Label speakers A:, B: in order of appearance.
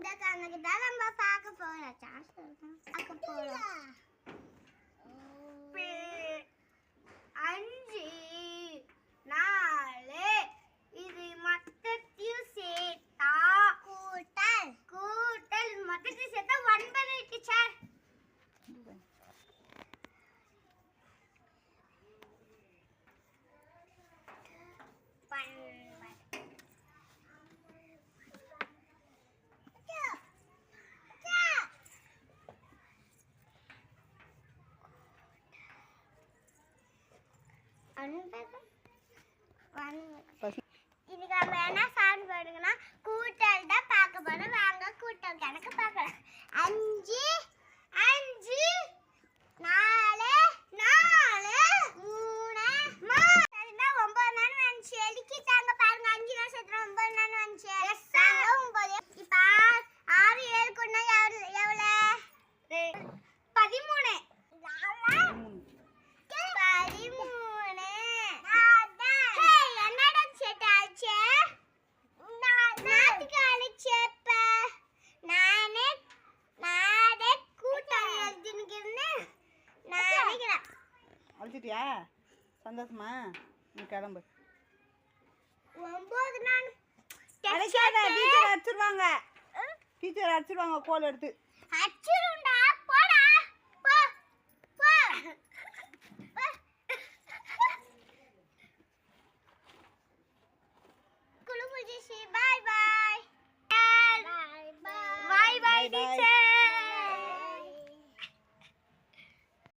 A: datang ke dalam bapak aku pola cakap. Aku pola Ini kameranya
B: அழைச்சிட்டியா சந்தோஷமா? நீ கிளம்பு. அழைக்காத teacher அடிச்சிருவாங்க. Teacher அடிச்சிருவாங்க கோல் எடுத்து.
A: அச்சிருண்டா போடா. போ. போ. போ. குளு முடிஞ்சிச்சு பாய் பாய். பாய் பாய்
B: Bye bye.